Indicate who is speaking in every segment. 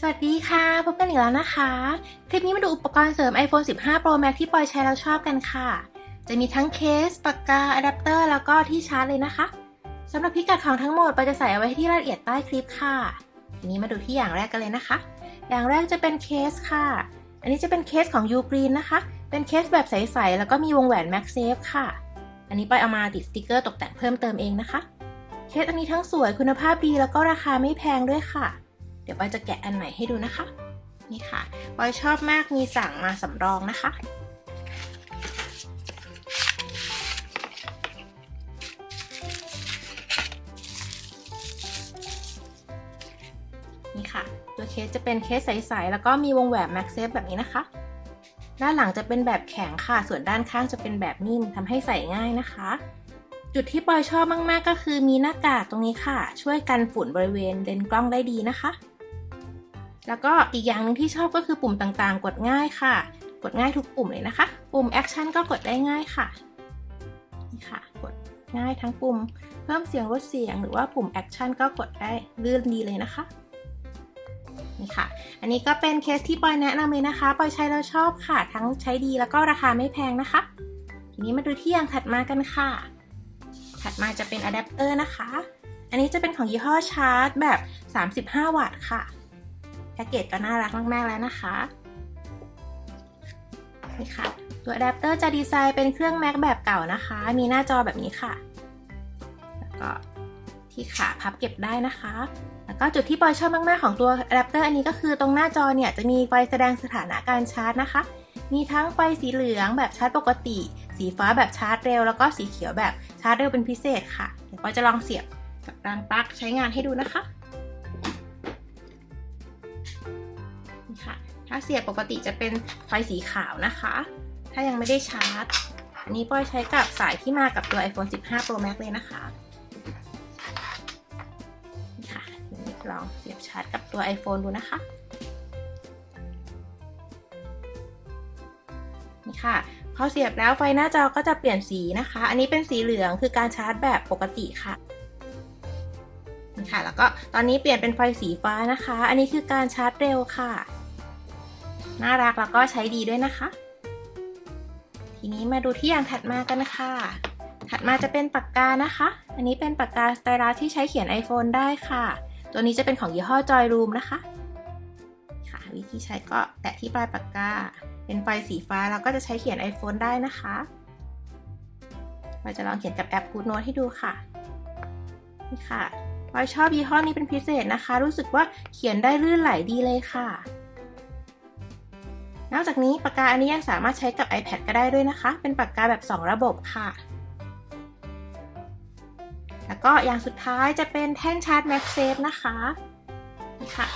Speaker 1: สวัสดีค่ะ พบกันอีกแล้วนะคะ คลิปนี้มาดูอุปกรณ์เสริม iPhone 15 Pro Max ที่ปอยใช้แล้วชอบกันค่ะ จะมีทั้งเคส ปากกาอะแดปเตอร์แล้วก็ที่ชาร์จเลยนะคะสำหรับพิกัดของทั้งหมดปอยจะใส่เอาไว้ที่รายละเอียดใต้คลิปค่ะ ทีนี้มาดูที่อย่างแรกกันเลยนะคะ อย่างแรกจะเป็นเคสค่ะ อันนี้จะเป็นเคสของ Ugreen นะคะ เป็นเคสแบบใสๆแล้วก็มีวงแหวน MagSafe ค่ะ อันนี้ปอยเอามาติดสติกเกอร์ตกแต่งเพิ่มเติมเองนะคะ เคสอันนี้ทั้งสวยคุณภาพดีแล้วก็ราคาไม่แพงด้วยค่ะ เดี๋ยวปอยจะแกะอันใหม่ให้ดูนะคะ นี่ค่ะปอยชอบมากมีสั่งมาสำรองนะคะ นี่ค่ะ ตัวเคสจะเป็นเคสใสๆ แล้วก็มีวงแหวน MagSafe แบบนี้นะคะด้านหลังจะเป็นแบบแข็งค่ะ ส่วนด้านข้างจะเป็นแบบนิ่มทำให้ใส่ง่ายนะคะ จุดที่ปอยชอบมาก ๆ ก็คือมีหน้ากากตรงนี้ค่ะ ช่วยกันฝุ่นบริเวณเลนส์กล้องได้ดีนะคะ แล้วก็อีกอย่างหนึ่งที่ชอบก็คือปุ่มต่างๆ กดง่ายค่ะ กดง่ายทุกปุ่มเลยนะคะ ปุ่ม Action ก็กดได้ง่ายค่ะนี่ค่ะ กดง่ายทั้งปุ่ม เพิ่มเสียงลดเสียงหรือว่าปุ่ม Action ก็กดได้ลื่นดีเลยนะคะนี่ค่ะ อันนี้ก็เป็นเคสที่ปอยแนะนำเลยนะคะ ปอยใช้แล้วชอบค่ะ ทั้งใช้ดีแล้วก็ราคาไม่แพงนะคะ ทีนี้มาดูที่อย่างถัดมากันค่ะ ถัดมาจะเป็นอะแดปเตอร์นะคะ อันนี้จะเป็นของยี่ห้อชาร์จแบบ 35 วัตต์ค่ะ แพ็กเกจก็น่ารักมากๆแล้วนะคะนี่ค่ะ ตัวอะแดปเตอร์จะดีไซน์เป็นเครื่อง Mac แบบเก่านะคะ มีหน้าจอแบบนี้ค่ะ แล้วก็ที่ขาพับเก็บได้นะคะ แล้วก็จุดที่ปอยชอบมาก ๆ ของตัวอะแดปเตอร์อันนี้ก็คือตรงหน้าจอเนี่ยจะมีไฟแสดงสถานะการชาร์จนะคะ มีทั้งไฟสีเหลืองแบบชาร์จปกติ สีฟ้าแบบชาร์จเร็ว แล้วก็สีเขียวแบบชาร์จเร็วเป็นพิเศษค่ะ เดี๋ยวปอยจะลองเสียบกับรางปลั๊กใช้งานให้ดูนะคะ ค่ะ ถ้าเสียบปกติจะเป็นไฟสีขาวนะคะ ถ้ายังไม่ได้ชาร์จ อันนี้ปอยใช้กับสายที่มากับตัว iPhone 15 Pro Max เลยนะคะนี่ค่ะลองเสียบชาร์จกับตัว iPhone ดูนะคะนี่ค่ะพอเสียบแล้วไฟหน้าจอก็จะเปลี่ยนสีนะคะ อันนี้เป็นสีเหลืองคือการชาร์จแบบปกติค่ะนี่ค่ะ แล้วก็ตอนนี้เปลี่ยนเป็นไฟสีฟ้านะคะ อันนี้คือการชาร์จเร็วค่ะ น่ารักแล้วก็ใช้ดีด้วยนะคะ ทีนี้มาดูที่อย่างถัดมากันค่ะ ถัดมาจะเป็นปากกานะคะ อันนี้เป็นปากกาสไตรัสที่ใช้เขียน iPhone ได้ค่ะ ตัวนี้จะเป็นของยี่ห้อ Joy Room นะคะ ค่ะ วิธีใช้ก็แตะที่ปลายปากกา เป็นไฟสีฟ้าแล้วก็จะใช้เขียน iPhone ได้นะคะเราจะลองเขียนกับแอป Good Note ให้ดูค่ะ นี่ค่ะปอยชอบยี่ห้อนี้เป็นพิเศษนะคะ รู้สึกว่าเขียนได้ลื่นไหลดีเลยค่ะ นอกจากนี้ปากกาอันนี้ยังสามารถใช้กับ iPad ก็ได้ด้วยนะคะ เป็นปากกาแบบ 2 ระบบค่ะ แล้วก็อย่างสุดท้ายจะเป็นแท่นชาร์จ MagSafe นะคะนี่ค่ะ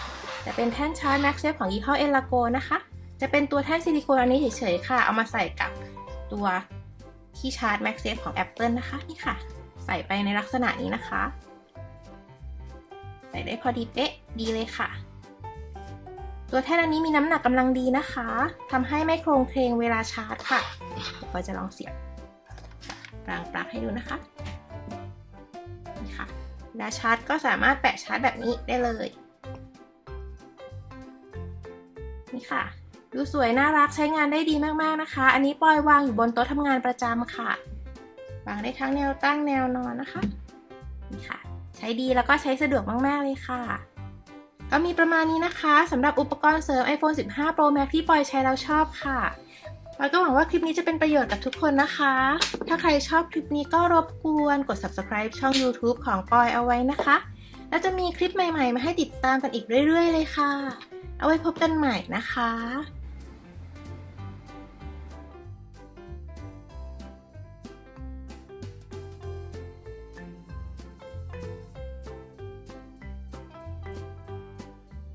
Speaker 1: จะเป็นแท่นชาร์จ MagSafe ของยี่ห้อ Elago นะคะ จะเป็นตัวแท่นซิลิโคนอันนี้เฉยๆค่ะ เอามาใส่กับตัวที่ชาร์จ MagSafe ของ Apple นะคะนี่ค่ะ ใส่ไปในลักษณะนี้นะคะ ใส่ได้พอดีเป๊ะดีเลยค่ะ ตัวแท่นอันนี้มีน้ำหนักกำลังดีนะคะทำให้ไม่โครงเคลงเวลาชาร์จค่ะเดี๋ยวปอยจะลองเสียบกลางปลั๊กให้ดูนะคะนี่ค่ะเวลาชาร์จก็สามารถแปะชาร์จแบบนี้ได้เลยนี่ค่ะ ดูสวยน่ารักใช้งานได้ดีมากๆนะคะ อันนี้ปอยวางอยู่บนโต๊ะทำงานประจำค่ะวางได้ทั้งแนวตั้งแนวนอนนะคะนี่ค่ะ ใช้ดีแล้วก็ใช้สะดวกมากๆเลยค่ะ ก็มีประมาณนี้นะคะสำหรับอุปกรณ์เสริม iPhone 15 Pro Max ที่ปอยใช้แล้วชอบค่ะปอยก็หวังว่าคลิปนี้จะเป็นประโยชน์กับทุกคนนะคะ ถ้าใครชอบคลิปนี้ก็รบกวนกด subscribe ช่อง YouTube ของปอยเอาไว้นะคะ แล้วจะมีคลิปใหม่ๆ มาให้ติดตามกันอีกเรื่อยๆ เลยค่ะ เอาไว้พบกันใหม่นะคะ